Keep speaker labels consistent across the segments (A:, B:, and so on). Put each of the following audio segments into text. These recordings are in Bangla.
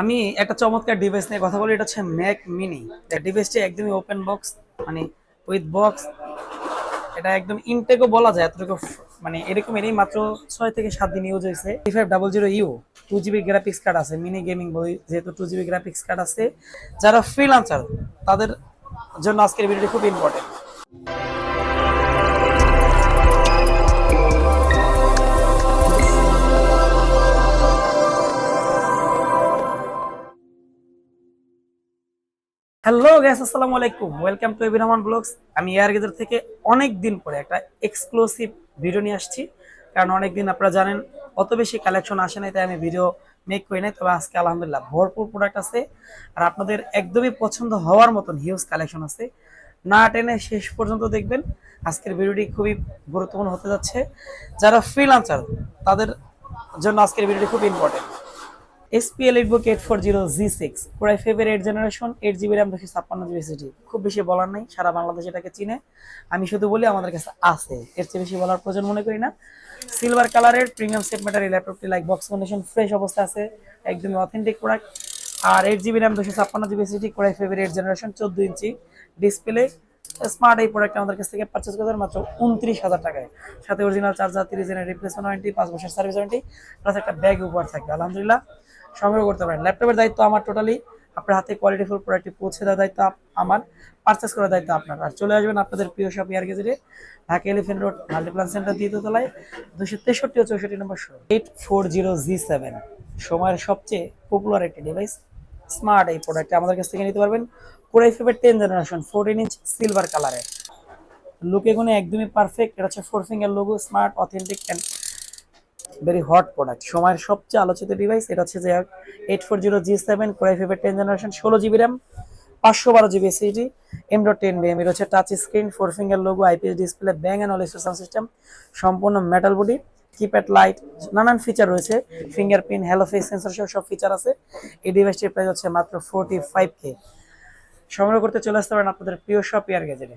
A: আমি একটা চমৎকার ডিভাইস নিয়ে কথা বলি, এটা হচ্ছে ম্যাক মিনি ডিভাইসটি একদমই ওপেন বক্স মানে উইথ বক্স এটা একদম ইনটেকও বলা যায়, এতটুকু মানে এরকম এরই মাত্র ছয় থেকে সাত দিন ইউজ হয়েছে। Three five double zero U two GB graphics card আছে মিনি গেমিং বই যেহেতু টু জিবি গ্রাফিক্স কার্ড আছে। যারা ফ্রিলান্সার তাদের জন্য আজকের ভিডিওটি খুব ইম্পর্টেন্ট হ্যালো গ্যাস আসসালামু আলাইকুম। Welcome to AB Rahman blogs আমি এয়ার গেজার থেকে অনেক দিন পরে একটা এক্সক্লুসিভ ভিডিও নিয়ে আসছি। কারণ অনেক দিন আপনারা জানেন, অত বেশি কালেকশন আসে নাই, তাই আমি ভিডিও মেক করি নাই। তবে আজকে আলহামদুলিল্লাহ ভরপুর প্রোডাক্ট আছে। আর আপনাদের একদমই পছন্দ হওয়ার মতন হিউজ কালেকশন আছে। না টেনে শেষ পর্যন্ত দেখবেন। আজকের ভিডিওটি খুবই গুরুত্বপূর্ণ হতে যাচ্ছে। যারা ফ্রিলান্সার তাদের জন্য আজকের ভিডিওটি খুব important HP EliteBook eight four zero G six প্রায় ফেভের eight generation eight GB RAM ছাপ্পান্ন জিবি সিটি খুব বেশি বলার নাই, সারা বাংলাদেশ এটাকে চিনে। আমি শুধু বলি আমাদের কাছে আছে, এর চেয়ে বেশি বলার প্রয়োজন মনে করি না। সিলভার কালারের প্রিমিয়াম সেট ম্যাটার ল্যাপটপটি লাইক বক্স কন্ডিশন ফ্রেশ অবস্থা আছে, একদমই অথেন্টিক প্রোডাক্ট আর এইট জিবি র্যাম দুশো ছাপ্পান্ন জিবি সিটি কোড়াই ফেভের এইট জেনারেশন চোদ্দ ইঞ্চি ডিসপ্লে স্মার্ট এই প্রোডাক্ট আমাদের কাছ থেকে পারচেস করতে মাত্র উনত্রিশ হাজার টাকায়। সাথে অরিজিনাল চার্জার তিরিশ দিনের রিপ্লেসমেন্ট ওয়ারেন্টি পাঁচ বছর সার্ভিস ওয়ারেন্টি প্লাস একটা ব্যাগ উপহার থাকবে, আলহামদুলিল্লাহ। সংগ্রহ করতে পারেন। ল্যাপটপের দায়িত্ব আমার টোটালি আপনার হাতে কোয়ালিটিফুল প্রোডাক্টটি পৌঁছে দেওয়ার দায়িত্ব আমার। পারচেস করার দায়িত্ব আপনার। আর চলে আসবেন আপনাদের প্রিয় শপ ইয়ার গেজেটে Dhaka Elephant Road Multiplan Center দ্বিতীয়তলায় দুশো তেষট্টি ও চৌষট্টি নম্বর show eight four zero G seven সময়ের সবচেয়ে পপুলার একটি ডিভাইস স্মার্ট এই প্রোডাক্টটি আমাদের কাছ থেকে নিতে পারবেন। Core i ফেভের ten generation fourteen inch silver কালারের লুকে গুনে একদমই পারফেক্ট এটা হচ্ছে four finger logo smart authentic and very hot product সময়ের সবচেয়ে আলোচিত ডিভাইস এটা হচ্ছে যে eight four zero G seven core i ফেভের ten generation ষোলো জিবি র্যাম পাঁচশো বারো GB SSD M dot ten BM এটা হচ্ছে touch screen four finger logo IPS display Bang and all sound system সম্পূর্ণ মেটাল বডি কিপ্যাড লাইট নানান ফিচার রয়েছে ফিঙ্গারপ্রিন্ট হ্যালো ফেস সেন্সর সব ফিচার আছে। এই ডিভাইসটির প্রাইস হচ্ছে মাত্র ফোরটি ফাইভ কে সংগ্রহ করতে চলে আসতে পারেন আপনাদের প্রিয় শপ ইয়ার গেজেটে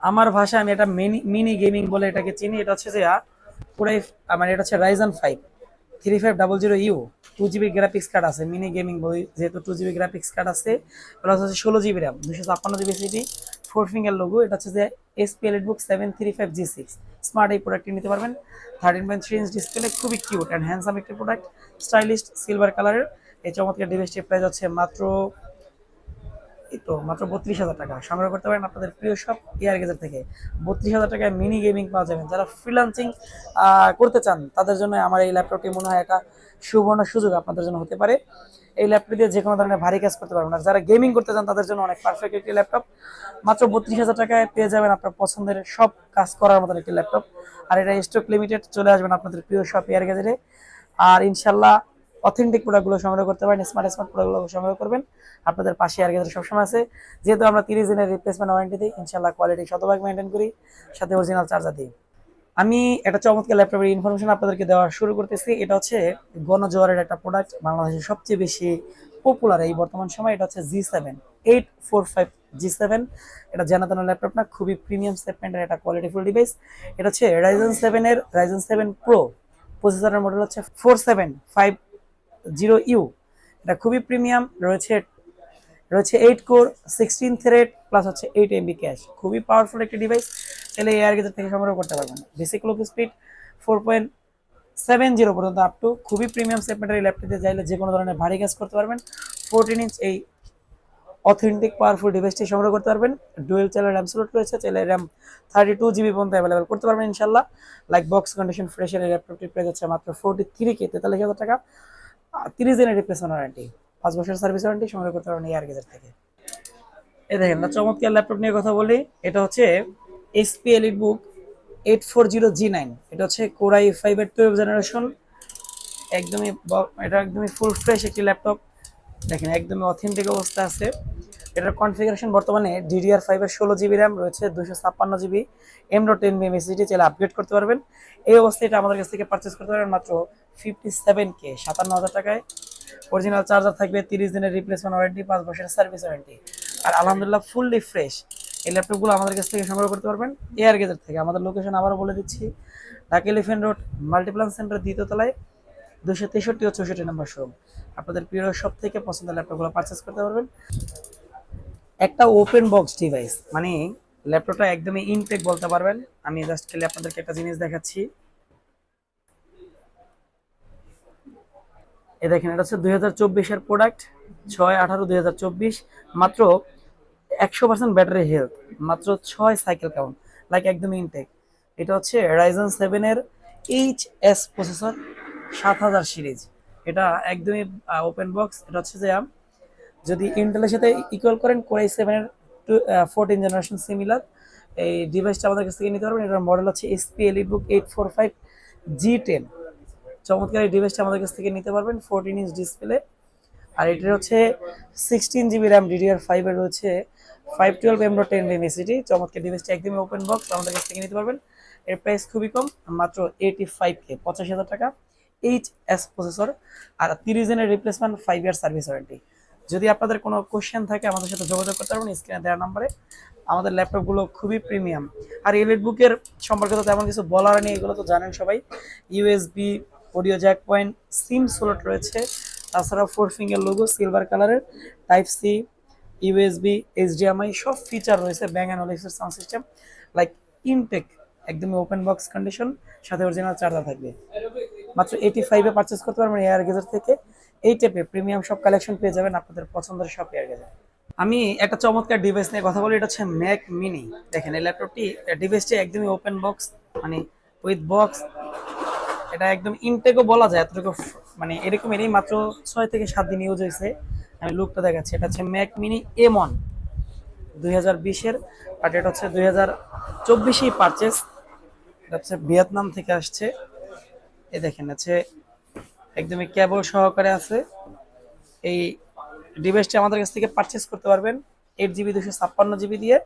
A: আমার ভাষায় আমি এটা মিনি মিনি গেমিং বলে এটাকে চিনি, এটা হচ্ছে যে পুরাই মানে এটা হচ্ছে Ryzen five three five double zero U two GB graphics card আছে মিনি গেমিং বই যেহেতু টু জিবি গ্রাফিক্স কার্ড আছে প্লাস হচ্ছে ষোলো জিবি র্যাম দুশো ছাপ্পান্ন GB SSD four finger logo এটা হচ্ছে যে HP Elite book seven three five G six smart এই প্রোডাক্টটি নিতে পারবেন thirteen point three inch display খুবই কিউট অ্যান্ড হ্যান্ডসাম একটি প্রোডাক্ট স্টাইলিশ সিলভার কালারের এই চমৎকার ডিভাইসটির প্রাইস হচ্ছে মাত্র তো, মাত্র বত্রিশ হাজার টাকা। সংগ্রহ করতে পারেন আপনাদের প্রিয় সব এয়ার গেজার থেকে। বত্রিশ হাজার টাকায় মিনি গেমিং পাওয়া যাবেন। যারা ফ্রিলান্সিং করতে চান, তাদের জন্য আমার এই ল্যাপটপটি মনে হয় একটা সুবর্ণ সুযোগ আপনাদের জন্য হতে পারে। এই ল্যাপটপ দিয়ে যে কোনো ধরনের ভারী কাজ করতে পারবেন। আর যারা গেমিং করতে চান, তাদের জন্য অনেক পারফেক্ট একটি ল্যাপটপ মাত্র বত্রিশ হাজার টাকায় পেয়ে যাবেন আপনার পছন্দের সব কাজ করার মতন একটি ল্যাপটপ আর এটা স্টক লিমিটেড চলে আসবেন আপনাদের প্রিয় শপ এয়ার গেজারে আর ইনশাল্লাহ অথেন্টিক প্রোডাক্টগুলো সংগ্রহ করতে পারেন স্মার্ট স্মার্ট প্রোডাক্টগুলো সংগ্রহ করবেন। আপনাদের পাশে আর গেছে সবসময় আছে। যেহেতু আমরা তিরিশ দিনের রিপ্লেসমেন্ট ওয়ারেন্টি দিই ইনশাল্লাহ কোয়ালিটি শতভাগ মেনটেন করি, সাথে অরিজিনাল চার্জার দিই আমি একটা চমৎকার ল্যাপটপের ইনফরমেশন আপনাদেরকে দেওয়া শুরু করতেছি। এটা হচ্ছে গণজোয়ারের একটা প্রোডাক্ট বাংলাদেশের সবচেয়ে বেশি পপুলার এই বর্তমান সময়। এটা হচ্ছে G seven eight four five G seven এটা জানাতানো ল্যাপটপ না, খুবই প্রিমিয়াম সেগমেন্টের একটা কোয়ালিটিফুল ডিভাইস এটা হচ্ছে রাইজেন সেভেনের রাইজেন সেভেন প্রো প্রসেসরের মডেল হচ্ছে four seven five zero U. এটা খুবই প্রিমিয়াম, রয়েছে রয়েছে eight core sixteen thread plus হচ্ছে এইট এমবি ক্যাশ খুবই পাওয়ারফুল একটি ডিভাইস তাহলে এয়ার গেজার থেকে সংগ্রহ করতে পারবেন। Basic clock speed four point seven zero পর্যন্ত আপ টু খুবই প্রিমিয়াম সেগমেন্টের এই ল্যাপটপে চাইলে যে কোনো ধরনের ভারী কাজ করতে পারবেন। ফোরটিন ইঞ্চ এই অথেন্টিক পাওয়ারফুল ডিভাইসটি সংগ্রহ করতে পারবেন। ডুয়েল চ্যানেল র্যাম স্লট রয়েছে, চাইলে র্যাম থার্টি টু জিবি পর্যন্ত অ্যাভেলেবেল করতে পারবেন ইনশাল্লাহ লাইক বক্স কন্ডিশন ফ্রেশের এই ল্যাপটপটির প্রাইস হচ্ছে মাত্র ফোরটি থ্রি কে তেতাল্লিশ হাজার টাকা। তিরিশ দিনের রিপ্লেসমেন্ট ওয়ারেন্টি পাঁচ বছর সার্ভিস ওয়ারেন্টি সংগ্রহ করতে পারবেন এয়ার গেজার থেকে। এই দেখেন না চমৎকার ল্যাপটপ নিয়ে কথা বলি। এটা হচ্ছে HP EliteBook eight four zero G nine এটা হচ্ছে কোরাই ফাইভের টুয়েলভ জেনারেশন একদমই এটা একদমই ফুল ফ্রেশ একটি ল্যাপটপ দেখেন, একদমই অথেন্টিক অবস্থা আছে। এটার কনফিগারেশন বর্তমানে ডিডিআর ফাইভের ষোলো জিবি র্যাম রয়েছে দুশো ছাপ্পান্ন GB M dot ten BM SSD চাইলে আপগ্রেড করতে পারবেন। এই অবস্থায় এটা আমাদের কাছ থেকে পারচেস করতে পারবেন মাত্র ফিফটি সেভেন কে সাতান্ন হাজার টাকায়। অরিজিনাল চার্জার থাকবে, তিরিশ দিনের রিপ্লেসমেন্ট ওয়ারেন্টি পাঁচ বছরের সার্ভিস ওয়ারেন্টি আর আলহামদুলিল্লাহ ফুললি ফ্রেশ এই ল্যাপটপগুলো আমাদের কাছ থেকে সংগ্রহ করতে পারবেন। এয়ার গেজের থেকে, আমাদের লোকেশন আবারও বলে দিচ্ছি। Dhaka Elephant Road Multiplan Center দ্বিতীয় তলায় দুশো তেষট্টি ও চৌষট্টি নম্বর শোরুম আপনাদের প্রিয় সব থেকে পছন্দের ল্যাপটপগুলো পারচেস করতে পারবেন। একটা ওপেন বক্স ডিভাইস মানে ল্যাপটপটা একদমই ইনটেক বলতে পারবেন। আমি জাস্ট খালি আপনাদেরকে একটা জিনিস দেখাচ্ছি। এ দেখেন, এটা হচ্ছে দুই চব্বিশের প্রোডাক্ট ছয় আঠারো দুই মাত্র একশো পার্সেন্ট ব্যাটারি হেলথ মাত্র ছয় সাইকেল কাউন্ট লাইক একদম ইনটেক এটা হচ্ছে রাইজন সেভেনের এইচ এস প্রসেসর সাত হাজার সিরিজ এটা একদমই ওপেন বক্স এটা হচ্ছে যে যদি ইন্টেলের সাথে ইকুয়াল করেন কোরাই সেভেনের টু ফোরটিন জেনারেশন সিমিলার এই ডিভাইসটা আমাদের কাছ থেকে নিতে পারবেন। এটার মডেল হচ্ছে HP EliteBook eight four five G ten চমৎকার এই ডিভাইসটা আমাদের কাছ থেকে নিতে পারবেন ফোরটিন ইঞ্চ ডিসপ্লে আর এটার হচ্ছে সিক্সটিন জিবি র্যাম ডিডিআর ফাইভের রয়েছে ফাইভ টুয়েলভ এম টেন এমএসিটি চমৎকার ডিভাইসটা একদমই ওপেন বক্স আমাদের কাছ থেকে নিতে পারবেন। এর প্রাইস খুবই কম, মাত্র এইটি ফাইভ কে পঁচাশি হাজার টাকা। এইচ এস প্রসেসর আর তিরিশ দিনের replacement five year service warranty যদি আপনাদের কোনো কোয়েশ্চেন থাকে, আমাদের সাথে যোগাযোগ করতে পারবেন স্ক্রিনে দেওয়ার নাম্বারে। আমাদের ল্যাপটপগুলো খুবই প্রিমিয়াম আর এলিট বুকের সম্পর্কে তো তেমন কিছু বলার নেই, এগুলো তো জানেন সবাই। USB audio jack point SIM slot রয়েছে তাছাড়া ফোর ফিঙ্গার লোগো সিলভার কালারের টাইপ সি ইউএসবি এইচডিএমআই সব ফিচার রয়েছে ব্যাং অ্যান্ড অলিক্সের সাউন্ড সিস্টেম লাইক ইনটেক একদমই ওপেন বক্স কন্ডিশন সাথে অরিজিনাল চার্জার থাকবে। মাত্র এইটি ফাইভে পারচেস করতে পারবেন এয়ার গেজার থেকে। এই টাইপে প্রিমিয়াম সব কালেকশন পেয়ে যাবেন আপনাদের পছন্দের সব এয়ার গেজার আমি একটা চমৎকার ডিভাইস নিয়ে কথা বলি, এটা হচ্ছে ম্যাক মিনি দেখেন, এই ল্যাপটপটি ডিভাইসটি একদমই ওপেন বক্স মানে উইথ বক্স এটা একদম ইনটেকও বলা যায়, এতটুকু মানে এরকম এরই মাত্র ছয় থেকে সাত দিন ইউজ হয়েছে। আমি লুকটা দেখাচ্ছি, এটা হচ্ছে ম্যাক মিনি এম ওয়ান দুই হাজার বিশের বাট এটা হচ্ছে দুই হাজার চব্বিশেই পারচেস এটা হচ্ছে ভিয়েতনাম থেকে আসছে। এই দেখেন আছে, একদমই কেবল সহকারে আছে। এই ডিভাইসটি আমাদের কাছ থেকে পারচেস করতে পারবেন এইট জিবি দুশো ছাপ্পান্ন জিবি দিয়ে।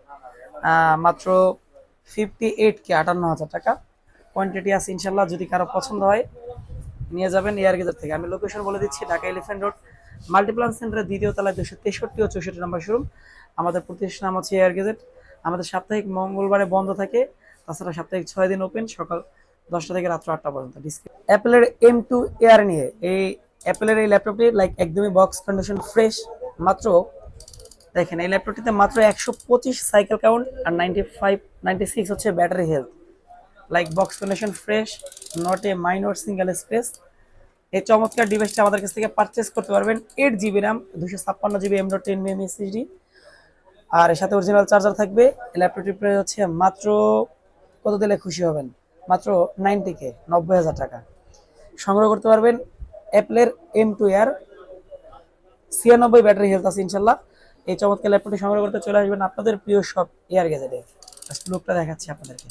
A: মাত্র ফিফটি এইট কে আটান্ন হাজার টাকা। কোয়ান্টিটি আছে ইনশাল্লাহ, যদি কারও পছন্দ হয়, নিয়ে যাবেন এয়ার গেজার থেকে। আমি লোকেশন বলে দিচ্ছি, ঢাকা এলিফ্যান্ট রোড মাল্টিপ্লান সেন্টারের দ্বিতীয় তলায় দুশো তেষট্টি ও চৌষট্টি নম্বর শোরুম আমাদের প্রতিষ্ঠান নাম হচ্ছে এয়ার গেজেট আমাদের সাপ্তাহিক মঙ্গলবারে বন্ধ থাকে, তাছাড়া সাপ্তাহিক ছয় দিন ওপেন সকাল দশটা থেকে রাত্র আটটা পর্যন্ত ডিসপ্লে অ্যাপেলের এম টু এয়ার নিয়ে এই অ্যাপেলের এই ল্যাপটপটি লাইক একদমই বক্স কন্ডিশন ফ্রেশ মাত্র দেখেন এই ল্যাপটপটিতে মাত্র একশো পঁচিশ সাইকেল কাউন্ট আর নাইনটি ফাইভ নাইনটি সিক্স হচ্ছে battery health like box condition fresh not a minor single space এই চমৎকার ডিভাইসটা আমাদের কাছ থেকে পারচেস করতে পারবেন এইট জিবি র্যাম দুশো ছাপ্পান্ন GB M dot ten M SSD আর এর সাথে অরিজিনাল চার্জার থাকবে। ল্যাপটপটির প্রাইস হচ্ছে মাত্র কত দিলে খুশি হবেন? মাত্র নাইনটি কে নব্বই হাজার টাকা। সংগ্রহ করতে পারবেন অ্যাপলের এম টু এয়ার ছিয়ানব্বই ব্যাটারি হেলথ আছে ইনশাল্লাহ। এই চমৎকার ল্যাপটপটি সংগ্রহ করতে চলে আসবেন আপনাদের প্রিয় সব এয়ার গেজেটে লোকটা দেখাচ্ছি আপনাদেরকে।